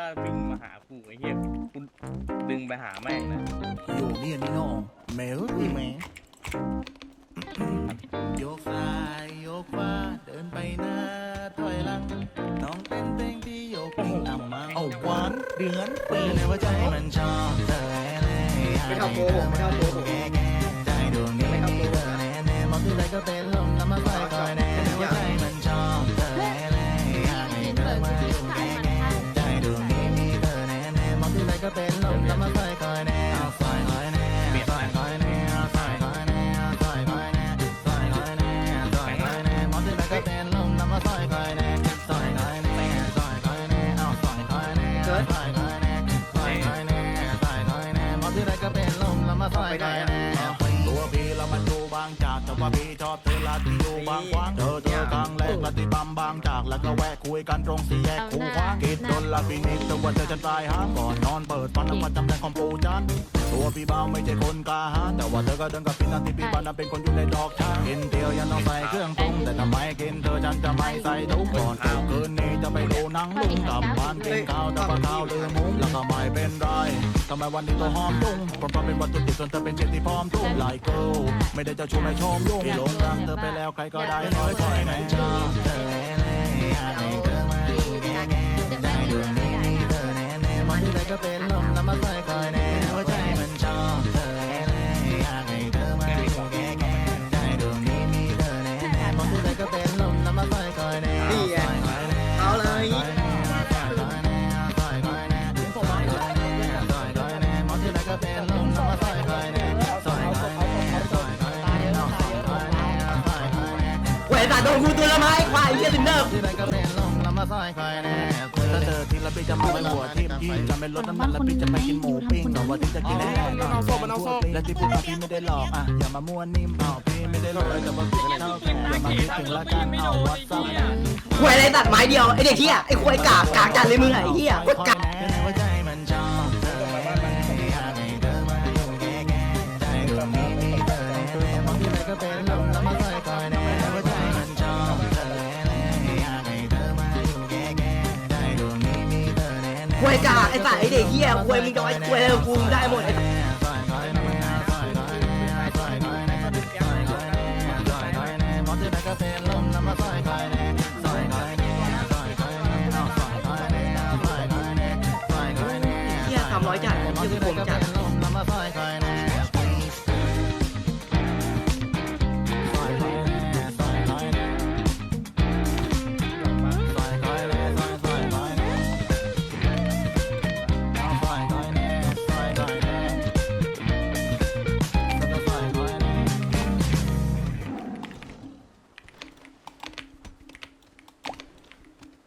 ถ้าวิ่งมาหากูไอ้เหี้ยกูดึงไปหาแม่งนะ อยู่นี่นี่น้องแม่เอ้ยแม่โยกซ้ายโยกขวาเดินไปหน้าถอยหลังน้องเต้นเพลงที่โยกเพลงนำมาเอาหวานเดือนปีในว่าใจมันชอบเธอเลยไม่เข้าโกหกไม่เข้าโกหกแก่แก่ใจดวงนี้มีเธอแน่แน่มองที่ไรก็เป็นลมน้ำมาใส่คอยแน่ ก็เป็นลมน้ำมาใส่คอยแน่เอาใส่คอยแน่ใส่คอยแน่ใส่คอยแน่ใส่คอยแน่ใส่คอยแน่ใส่คอยแน่มองที่ไรก็เป็นลมน้วมาคอยแน่ใส่คอยแน่ใส่คอยแน่เอาใส่คอยแน่ใส่คอยแน่ใส่คอยแน่ใส่คอยแน่มองที่ไรก็เป็นลมน้ำมาใส่คอยแน่างจากแต่ว่าพี่ชอบเธอละที่อยู่บางขวางเธอเจอครั้งแรกละที่ปั๊มบางจากแล้วก็แวะคุยกันตรงสี่แยกคูขวางคิดจนละพี่นิดแต่ว่าเธอจะตายหาก่อนนอนเปิดฟันแล้วมาจำแรงของปูจันตัวพี่เบาไม่ใช่คนกล้าหาญแต่ว่าเธอก็เดินกับพี่นาที่พี่บ้านนั้นเป็นคนอยู่ในดอกช้างกินเดียวยังต้องใส่เครื่องปรุงแต่ทำไมกินเธอฉันจะไม่ใส่ทุกก่อนตกคืนนี้จะไปดูหนังลุงกลับบ้านกินข้าวแต่ว่าข้าวลืมมุ้งแล้วก็ไม่เป็นไร ทำไมวันนี้ตัวหอมตุ้งเพราะเพราะเป็นวัตถุดิบส่วนเธอเป็นเจนที่พร้อมตุ้งหลายเกิลไม่ได้เจะชูไม่ชมยุ่งที่หลงรักเธอไปแล้วใครก็ได้คอยคอยในชอบเธออยากให้เธอมาอยู่แก่แก่ใจดวงนี้มีเธอแน่แน่มองที่ใดก็เป็น เวยตาโดนกูตัวละไม้ควายเหี้ยสินเนอร์ถ้าเจอทีละพี่จะมาไม่หัวทิพพี่จะไม่ลดน้ำหนักแล้วพี่จะไม่กินหมูปิ้งแต่ว่าที่จะกินแน่ๆเอาโซ่มันเอาโซ่และที่พูดมาพี่ไม่ได้หลอกอะอย่ามามั่วนิ่มเอาพี่ไม่ได้หลอกแต่ว่าพี่จะเท่าแก่อย่ามาคิดถึงละกันเอาวัดซับควยอะไรตัดไม้เดียวไอเด็กเหี้ยไอควยกากกากจัดเลยมึงไอ้เหี้ยโคตรกาก วยกากไอ้สายไอ้เด็กเหี้ยควยมึงจะไอ้ควยอะไรกูได้หมดไอ้